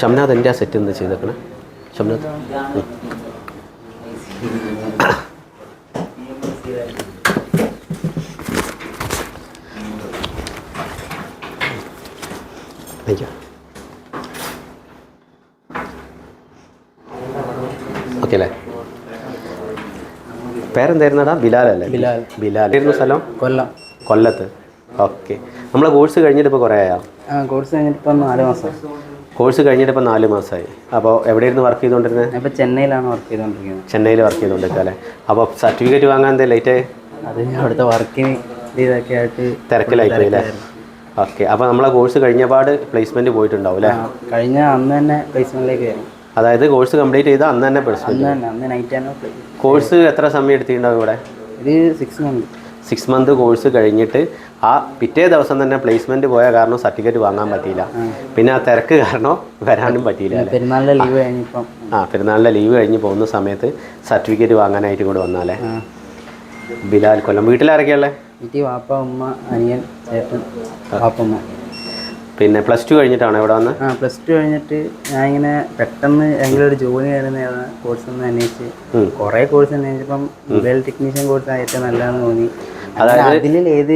ഷംനാഥ് എന്റെ ആ സെറ്റ് എന്താ ചെയ്തേക്കണേ. ഷംനാഥ്. ഉം. Thank you. ഓക്കെ അല്ലേ? പേരെന്തായിരുന്നടാ? ബിലാൽ അല്ലേ? ബിലാൽ. ബിലാൽ. ആയിരുന്നു സ്ഥലം? കൊല്ലം. കൊല്ലത്ത്? ഓക്കെ. നമ്മളെ കോഴ്സ് കഴിഞ്ഞിട്ട് ഇപ്പോൾ കുറേ ആയോ? കോഴ്സ് കഴിഞ്ഞിട്ട് ഇപ്പം നാല് മാസം. കോഴ്സ് കഴിഞ്ഞിട്ട് ഇപ്പോൾ നാല് മാസമായി അപ്പോൾ എവിടെയായിരുന്നു വർക്ക് ചെയ്തുകൊണ്ടിരുന്നത് ഇപ്പോൾ ചെന്നൈയിലാണ് വർക്ക് ചെയ്തുകൊണ്ടിരിക്കുന്നത് ചെന്നൈയിൽ വർക്ക് ചെയ്തുകൊണ്ടിരിക്കുക അല്ലേ? അപ്പോൾ സർട്ടിഫിക്കറ്റ് വാങ്ങാൻ എന്തേ ലേറ്റ് അത് അവിടുത്തെ വർക്കിന് ഇതൊക്കെ ആയിട്ട് തിരക്കിലായിപ്പോയി അല്ലേ? ഓക്കെ. അപ്പോൾ നമ്മളെ കോഴ്സ് കഴിഞ്ഞപാട് പ്ലേസ്മെന്റ് പോയിട്ടുണ്ടാവും അല്ലേ? കഴിഞ്ഞ അന്ന് തന്നെ പ്ലേസ്മെന്റിലേക്ക് കയറി അതായത് കോഴ്സ് കംപ്ലീറ്റ് ചെയ്താൽ അന്ന് തന്നെ പ്ലേസ്മെന്റ് കോഴ്സ് എത്ര സമയം എടുത്തിട്ടുണ്ടാവും ഇവിടെ? ഇത് six month six month course കഴിഞ്ഞിട്ട് ആ പിറ്റേ ദിവസം തന്നെ പ്ലേസ്മെന്റ് പോയ കാരണം സർട്ടിഫിക്കറ്റ് വാങ്ങാൻ പറ്റിയില്ല. പിന്നെ ആ തിരക്ക് കാരണം വരാനും പറ്റിയില്ല പെരുന്നാളിന്റെ ലീവ് കഴിഞ്ഞിപ്പം. ആ പെരുന്നാളിന്റെ ലീവ് കഴിഞ്ഞ് പോകുന്ന സമയത്ത് സർട്ടിഫിക്കറ്റ് വാങ്ങാനായിട്ട് ഇങ്ങോട്ട് വന്നാലേ ബിലാൽ കൊല്ലം. വീട്ടിലാരൊക്കെയുള്ളത് വീട്ടിൽ വാപ്പ ഉമ്മ അനിയൻ ചേട്ടൻ വാപ്പമ്മ പിന്നെ പ്ലസ് ടു കഴിഞ്ഞിട്ടാണ് ഇവിടെ വന്ന്? ആ പ്ലസ് ടു കഴിഞ്ഞിട്ട് ഞാൻ ഇങ്ങനെ പെട്ടെന്ന് എങ്കിലും ഒരു ജോലി കയറുന്ന കോഴ്സ് ഒന്ന് അന്വേഷിച്ച്. കുറെ കോഴ്സ് അന്വേഷിച്ചപ്പം മൊബൈൽ ടെക്നീഷ്യൻ കോഴ്സ് ഏറ്റവും നല്ലതെന്ന് തോന്നി. അതിൽ ഏത്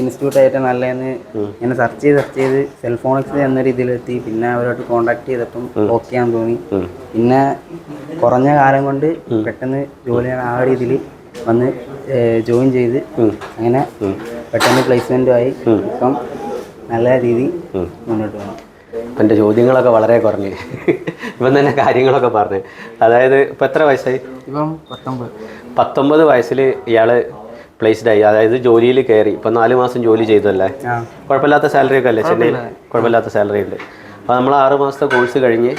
ഇൻസ്റ്റിറ്റ്യൂട്ട് ഏറ്റവും നല്ലതെന്ന് ഇങ്ങനെ സെർച്ച് ചെയ്ത് സെർച്ച് ചെയ്ത് സെൽഫോണിക്സ് എന്നൊരു ഇതിലെത്തി പിന്നെ അവരോട് കോണ്ടാക്ട് ചെയ്തപ്പം ഓക്കെ ആണെന്ന് തോന്നി. പിന്നെ കുറഞ്ഞ കാലം കൊണ്ട് പെട്ടെന്ന് ജോലി ആ രീതിയിൽ വന്ന് ജോയിൻ ചെയ്ത് അങ്ങനെ പെട്ടെന്ന് പ്ലേസ്മെന്റും ആയി. ഇപ്പം നല്ല രീതി മുന്നോട്ട് പോകണം എന്റെ ചോദ്യങ്ങളൊക്കെ വളരെ കുറഞ്ഞ്. ഇപ്പം തന്നെ കാര്യങ്ങളൊക്കെ പറഞ്ഞു. അതായത് ഇപ്പം എത്ര വയസ്സായി? ഇപ്പം പത്തൊമ്പത്. പത്തൊമ്പത് വയസ്സിൽ ഇയാൾ പ്ലേസ്ഡ് ആയി. അതായത് ജോലിയിൽ കയറി. ഇപ്പം നാല് മാസം ജോലി ചെയ്തല്ലേ കുഴപ്പമില്ലാത്ത സാലറി ഒക്കെ അല്ലേ ചെന്നൈയിൽ? കുഴപ്പമില്ലാത്ത സാലറി ഉണ്ട്. അപ്പോൾ നമ്മൾ ആറ് മാസത്തെ കോഴ്സ് കഴിഞ്ഞ്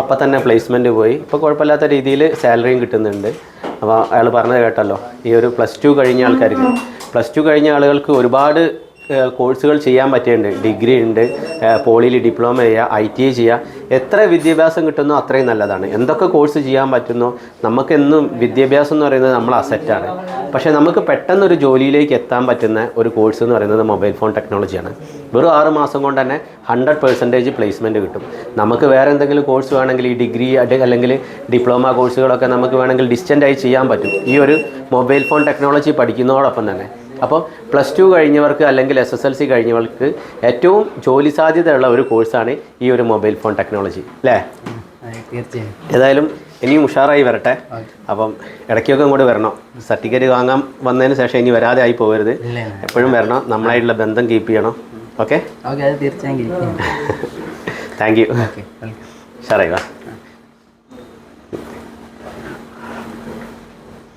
അപ്പം തന്നെ പ്ലേസ്മെന്റ് പോയി. ഇപ്പോൾ കുഴപ്പമില്ലാത്ത രീതിയിൽ സാലറിയും കിട്ടുന്നുണ്ട്. അപ്പോൾ അയാൾ പറഞ്ഞത് കേട്ടല്ലോ. ഈ ഒരു പ്ലസ് ടു കഴിഞ്ഞ ആൾക്കാർക്ക്. പ്ലസ് ടു കഴിഞ്ഞ ആളുകൾക്ക് ഒരുപാട് കോഴ്സുകൾ ചെയ്യാൻ പറ്റിയിട്ടുണ്ട്. ഡിഗ്രി ഉണ്ട് പോളിയിൽ ഡിപ്ലോമ ചെയ്യുക ഐ ടി ഐ ചെയ്യുക. എത്ര വിദ്യാഭ്യാസം കിട്ടുന്നോ അത്രയും നല്ലതാണ്. എന്തൊക്കെ കോഴ്സ് ചെയ്യാൻ പറ്റുന്നോ നമുക്കെന്നും വിദ്യാഭ്യാസം എന്ന് പറയുന്നത് നമ്മൾ അസറ്റാണ് പക്ഷേ നമുക്ക് പെട്ടെന്ന് ഒരു ജോലിയിലേക്ക് എത്താൻ പറ്റുന്ന ഒരു കോഴ്സ് എന്ന് പറയുന്നത് മൊബൈൽ ഫോൺ ടെക്നോളജിയാണ് വെറും ആറ് മാസം കൊണ്ട് തന്നെ ഹൺഡ്രഡ് പെർസെന്റേജ് പ്ലേസ്മെന്റ് കിട്ടും. നമുക്ക് വേറെ എന്തെങ്കിലും കോഴ്സ് വേണമെങ്കിൽ ഈ ഡിഗ്രി അല്ലെങ്കിൽ ഡിപ്ലോമ കോഴ്സുകളൊക്കെ നമുക്ക് വേണമെങ്കിൽ ഡിസ്റ്റന്റായി ചെയ്യാൻ പറ്റും. ഈ ഒരു മൊബൈൽ ഫോൺ ടെക്നോളജി പഠിക്കുന്നതോടൊപ്പം തന്നെ. അപ്പോൾ പ്ലസ് ടു കഴിഞ്ഞവർക്ക് അല്ലെങ്കിൽ എസ് എസ് എൽ സി കഴിഞ്ഞവർക്ക് ഏറ്റവും ജോലി സാധ്യതയുള്ള ഒരു കോഴ്സാണ് ഈ ഒരു മൊബൈൽ ഫോൺ ടെക്നോളജി അല്ലേ? തീർച്ചയായും. ഏതായാലും ഇനിയും ഉഷാറായി വരട്ടെ. അപ്പം ഇടയ്ക്കൊക്കെ ഇങ്ങോട്ട് വരണം. സർട്ടിഫിക്കറ്റ് വാങ്ങാൻ വന്നതിന് ശേഷം ഇനി വരാതെ ആയി പോകരുത് എപ്പോഴും വരണം. നമ്മളായിട്ടുള്ള ബന്ധം കീപ്പ് ചെയ്യണം. ഓക്കെ? തീർച്ചയായും താങ്ക് യു ഓക്കെ ഉഷാറായി വാ.